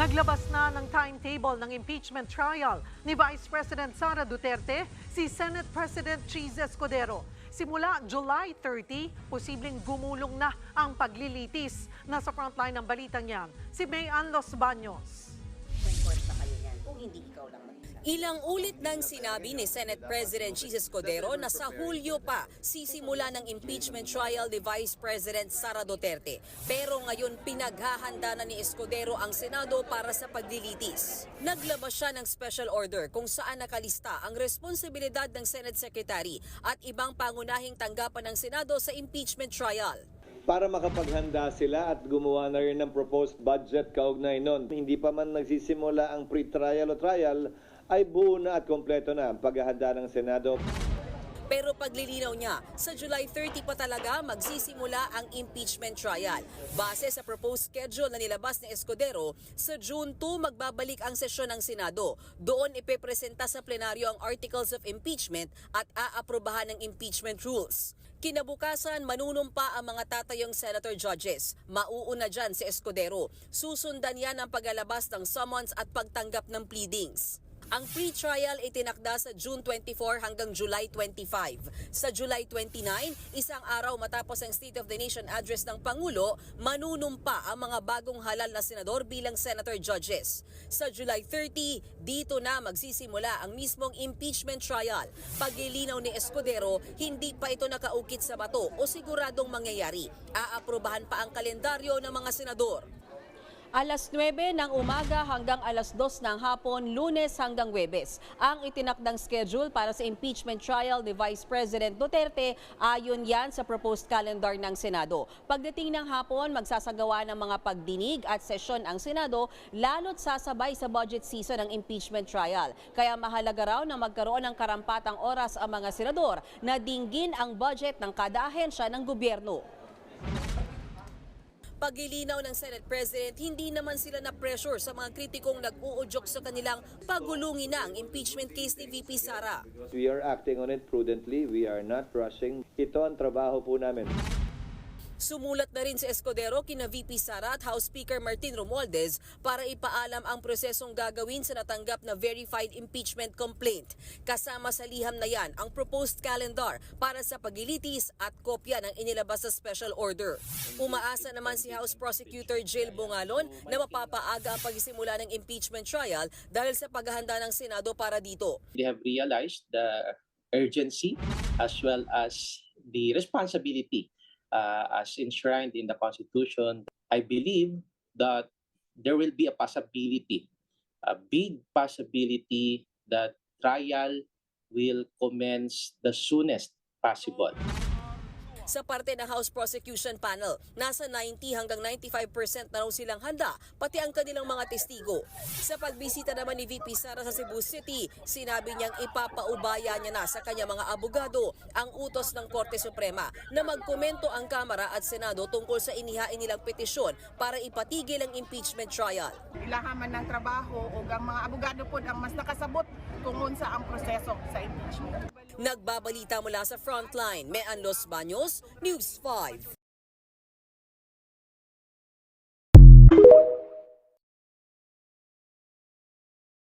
Naglabas na ng timetable ng impeachment trial ni Vice President Sara Duterte si Senate President Cheese Escudero. Simula July 30, posibleng gumulong na ang paglilitis. Nasa frontline ng balitang yan, si Mayan Los Baños. Kung hindi ikaw lang mag-isa. Ilang ulit nang sinabi ni Senate President Jesus Codero na sa Hulyo pa sisimula ng impeachment trial ni Vice President Sara Duterte. Pero ngayon pinaghahanda na ni Escudero ang Senado para sa paglilitis. Naglabas siya ng special order kung saan nakalista ang responsibilidad ng Senate Secretary at ibang pangunahing tanggapan ng Senado sa impeachment trial. Para makapaghanda sila at gumawa na rin ng proposed budget kaugnay nun. Hindi pa man nagsisimula ang pre-trial o trial, ay buo na at kompleto na ang paghahanda ng Senado. Pero paglilinaw niya, sa July 30 pa talaga magsisimula ang impeachment trial. Base sa proposed schedule na nilabas ni Escudero, sa June 2 magbabalik ang sesyon ng Senado. Doon ipepresenta sa plenaryo ang articles of impeachment at aaprobahan ng impeachment rules. Kinabukasan, manunumpa ang mga tatayong senator judges. Mauuna dyan si Escudero. Susundan yan ang paglalabas ng summons at pagtanggap ng pleadings. Ang pre-trial itinakda sa June 24 hanggang July 25. Sa July 29, isang araw matapos ang State of the Nation address ng Pangulo, manunumpa ang mga bagong halal na senador bilang senator judges. Sa July 30, dito na magsisimula ang mismong impeachment trial. Paglilinaw ni Escudero, hindi pa ito nakaukit sa bato o siguradong mangyayari. Aaprobahan pa ang kalendaryo ng mga senador. Alas 9 ng umaga hanggang alas 2 ng hapon, lunes hanggang webes. Ang itinakdang schedule para sa impeachment trial ni Vice President Duterte, ayon yan sa proposed calendar ng Senado. Pagdating ng hapon, magsasagawa ng mga pagdinig at sesyon ang Senado, lalo't sasabay sa budget season ng impeachment trial. Kaya mahalaga raw na magkaroon ng karampatang oras ang mga senador na dinggin ang budget ng kada ahensya ng gobyerno. Paglilinaw ng Senate President, hindi naman sila na pressure sa mga kritikong nag-uudyok sa kanilang pagulungin na ang impeachment case ni VP Sara. We are acting on it prudently. We are not rushing. Ito ang trabaho po namin. Sumulat na rin si Escudero kina VP Sara at House Speaker Martin Romualdez para ipaalam ang prosesong gagawin sa natanggap na verified impeachment complaint. Kasama sa liham na yan ang proposed calendar para sa paglilitis at kopya ng inilabas sa special order. Umaasa naman si House Prosecutor Jill Bungalon na mapapaaga ang pagsisimula ng impeachment trial dahil sa paghahanda ng Senado para dito. they have realized the urgency as well as the responsibility as enshrined in the Constitution. I believe that there will be a possibility, a big possibility that trial will commence the soonest possible. Sa parte ng House Prosecution Panel, nasa 90 hanggang 95% na raw silang handa, pati ang kanilang mga testigo. Sa pagbisita naman ni VP Sara sa Cebu City, sinabi niyang ipapaubaya niya na sa kanya mga abogado ang utos ng Korte Suprema na magkomento ang Kamara at Senado tungkol sa inihain nilang petisyon para ipatigil ang impeachment trial. ilahaman ng trabaho o ang mga abogado po ang mas nakasabot kung unsa ang proseso sa impeachment. Nagbabalita mula sa Frontline, Mean Los Baños, News 5.